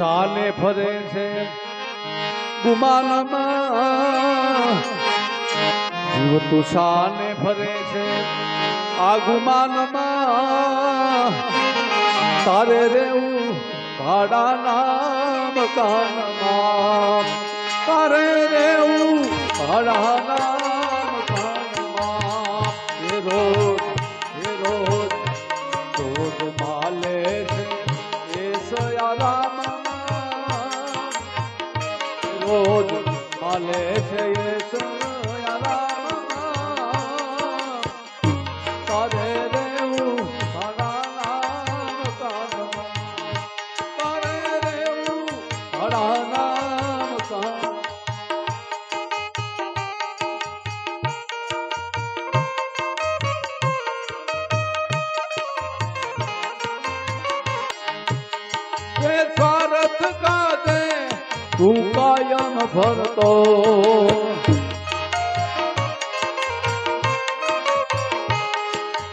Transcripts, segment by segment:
ચાલે ફરે છે. ગુમાનમાં જીવ તું શાને ફરે છે. આ ગુમાનમાં તારે રેવું ભાડાના મકાનમાં તારે રેવું ભાડાના મકાનમાં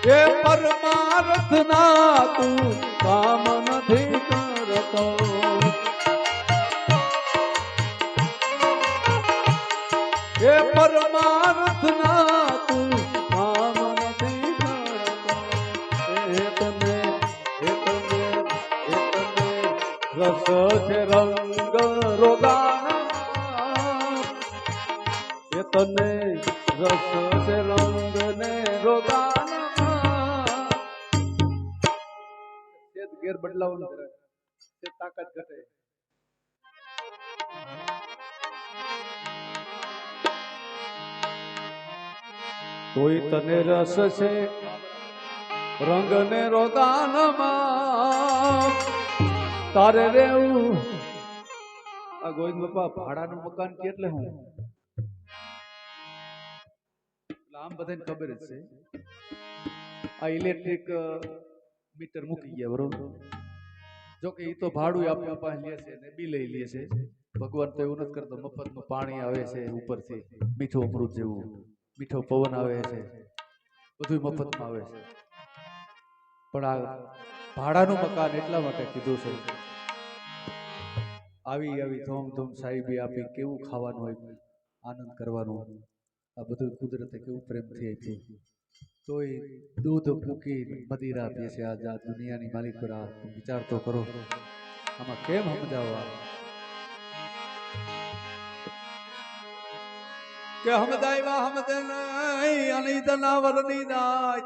એ પરમાર્થ ના તું કામ નથી કરતો એ પરમાર્થ ના તું કામ નથી કરતો રસ છે રંગ રોગાના. એ તને રસ છે રંગ ને રોગાના. ગેર બદલાવાનું તે તાકાત ઘટે. કોઈ તને રસ છે રંગ ને રોદાનમાં તારે રેવું આ ગોવિંદ બાપા ભાડાનું મકાન કેટલે હું? આમ બધાને ખબર જ છે. આ ઇલેક્ટ્રિક મીટર મૂકી ગયા બરોબર. જો કે એ તો ભાડું આપણા પાસે લે છે ને બી લઈ લે છે. ભગવાન તો એવું નથી કરતો મફતનું પાણી આવે છે ઉપરથી મીઠું અમૃત જેવું. મીઠો પવન આવે છે બધું મફતમાં આવે છે. પણ આ ભાડાનું મકાન એટલા માટે કીધું છે. આવી આવી ધૂમ ધૂમ સાહેબી આપી કેવું ખાવાનું હોય આનંદ કરવાનો. આ બધું કુદરતે કેવું પ્રેમથી આપ્યું. તોય દૂધ મૂકી મદિરા પીએ આ દુનિયાની માલિક વિચાર તો કરો. આમાં કેમ સમજાવવા? કે હમદાયવા હમદે નહીં અનિત ના વરની નાય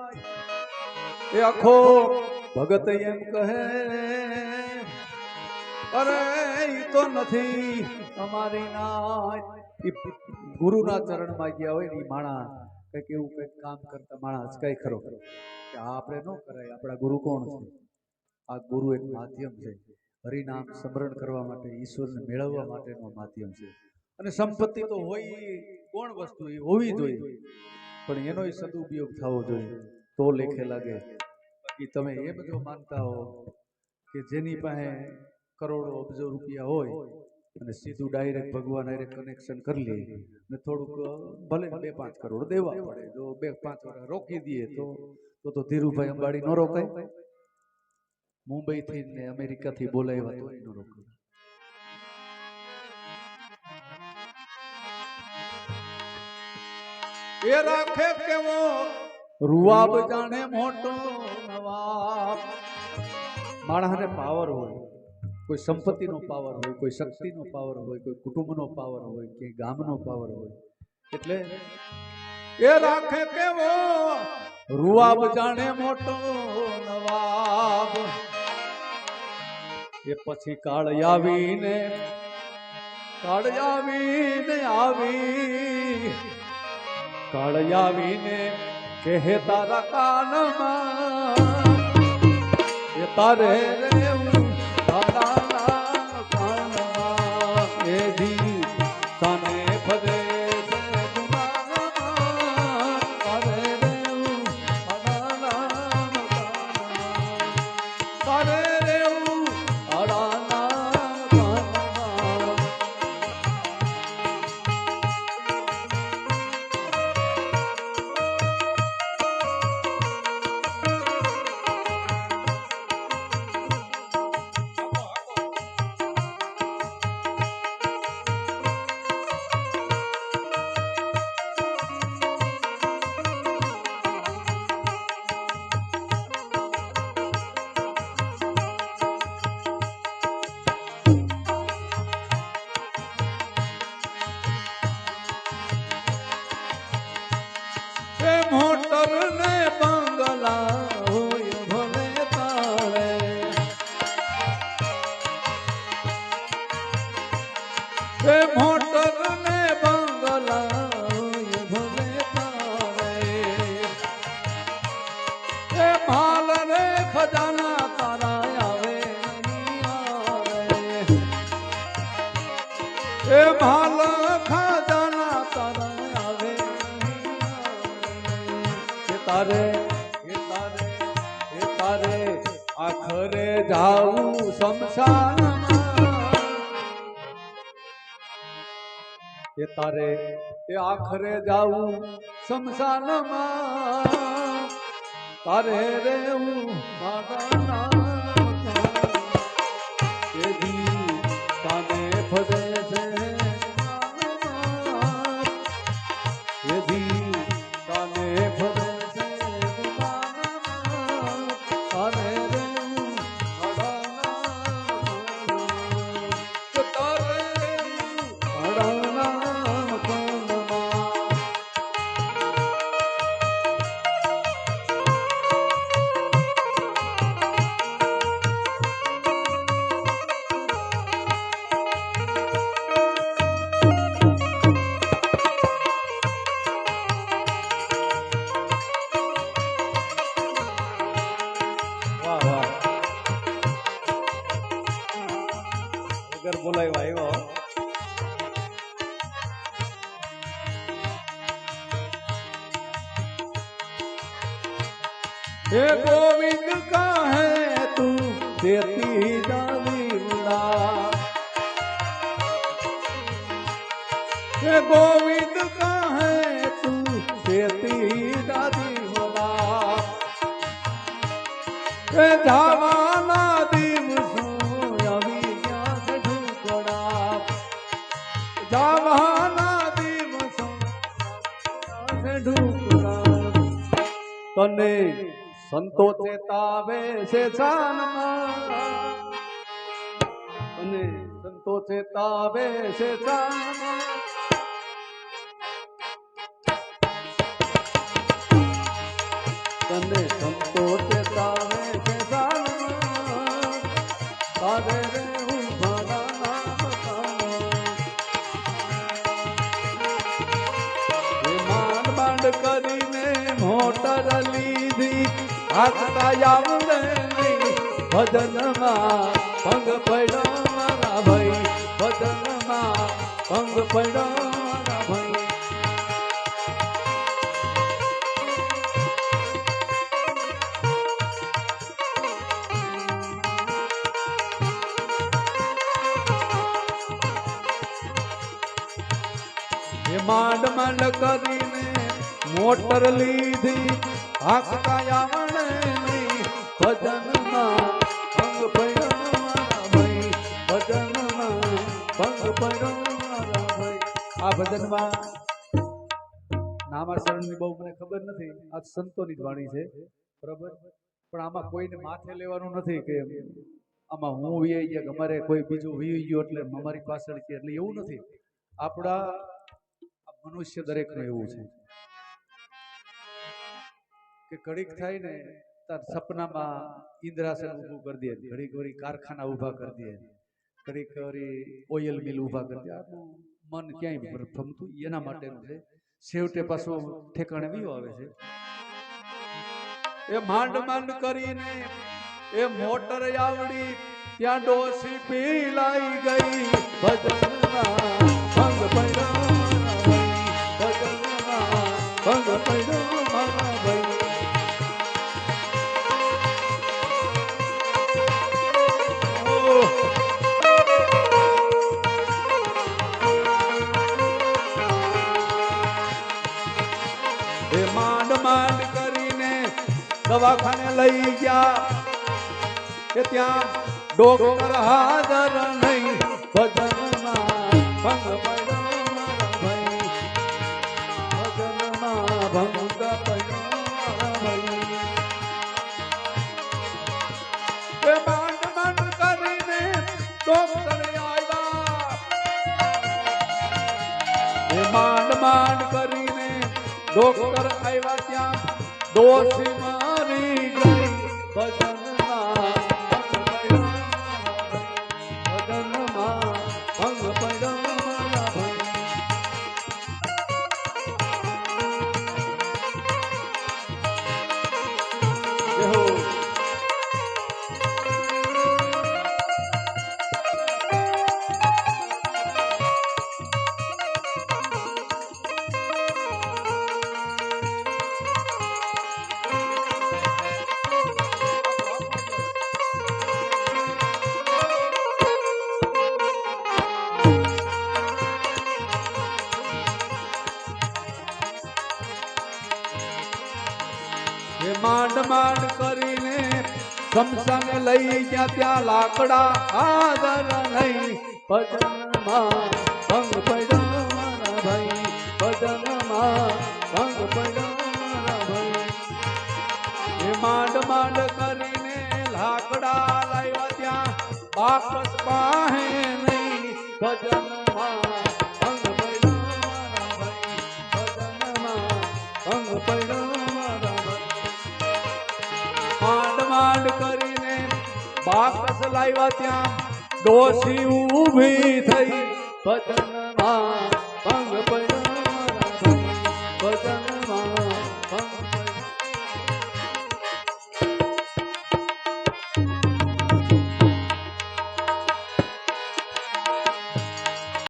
એ આખો ભગત એમ કહે, અરે તો નથી અમારી ઈ ગુરુના ચરણમાં ગયા હોય ને માણા કંઈક એવું કંઈક કામ કરતા માણસ કઈ ખરો કે આ આપણે ન કરાય, આપણા ગુરુ કોણ છે? આ ગુરુ એક માધ્યમ છે. હરિનામ સ્મરણ કરવા માટે, ઈશ્વરને મેળવવા માટેનું માધ્યમ છે. અને સંપત્તિ તો હોય કોણ વસ્તુ એ હોવી જોઈએ. પણ એનો સદુપયોગ થવો જોઈએ. તો લેખે લાગે. બાકી તમે એ બધું માનતા હો કે જેની પાસે કરોડો, અબજો રૂપિયા હોય અને સીધું ડાયરેક્ટ ભગવાન ડાયરેક્ટ કનેક્શન કરી લે ને થોડુંક ભલે બે પાંચ કરોડ દેવા પડે. જો બે પાંચ વર્ષ રોકી દઈએ તો તો તો ધીરુભાઈ અંબાડી નો રોકાય. મુંબઈ થી ને અમેરિકા થી બોલાવ્યા તો નો રોકાય. એ રાખે કેવો? રૂવાબ જાણે મોટો નવાબ. માણસને પાવર હોય. કોઈ સંપત્તિનો પાવર હોય, કોઈ શક્તિનો પાવર હોય, કોઈ કુટુંબનો પાવર હોય કે ગામનો પાવર હોય. એટલે એ રાખે કેવો રૂવાબ જાણે મોટો નવાબ. એ પછી કાળ આવીને કાળ આવીને આવી. કાળ આવીને કહે તારા કાનમાં એ તારે રેવું આખરે જાવું શમશાનમાં. એ તારે એ આખરે જાવું શમશાનમાં. તારે રેવું મારા हे गोविंद का है, तू देती दाविंदा हे गोविंद का है, तू देती दादी हे धावाना दिव सोयावी क्या ढूंढा धावाना दिव सो ढूंढा तने સંતો ચેતાવે છે જાનમાં. તને સંતો ચેતાવે છે જાનમાં. સંતો ચેતાવે હાથતા આવડે નહીં. ભજનમાં ભંગ પડ્યો મારા ભાઈ. ભજનમાં ભંગ પડ્યો માંડ માંડ કરીને મોટર લીધી. હાકતા આવડે આ ભજનમાં નામાશરણની બહુ મને ખબર નથી. આ સંતોની વાણી છે. બરાબર? પણ આમાં કોઈને માથે લેવાનું નથી કે આમાં હું વી ગયા કે અમારે કોઈ બીજું વી ગયું એટલે અમારી પાછળ કે એટલે એવું નથી. આપણા મનુષ્ય દરેકનું એવું છે. કે ઘડીક થાય ને તાર સપનામાં ઇન્દ્રાસન ઊભું કરી દે, ઘડીક વળી કારખાના ઊભા કરી દે, ઘડીક વળી ઓઇલ મિલ ઊભા કરી દે. આપણું મન ક્યાંય ભમતું એના માટેનું છે. છેવટે પાછું ઠેકાણે વિયો આવે છે. એ માંડ માંડ કરીને એ મોટર આવડી, ત્યાં ડોસી પીલાઈ ગઈ. ભજનમાં ભંગ પડ્યો ભજનમાં ભંગ પડ્યો દવાખાને લઈ ગયા ત્યાં ડોક્ટર હાજર નહીં. ભજનમાં માંડ માંડ કરીને ડોક્ટર આવ્યા ત્યાં. ડોસી શમશાને લઈ જ્યાં ત્યાં લાકડા આદર નહીં. ભજનમાં ભંગ પડ્યો ભાઈ. ભજનમાં ભંગ પડ્યો ભાઈ. માંડ માંડ કરીને લાકડા લાવ્યા ત્યાં. બાકસ માંડ કરીને બાકસ લાવ્યા ત્યાં. ડોસી ઊભી થઈ. ભજનમાં ભંગ ભાઈ ભજનમાં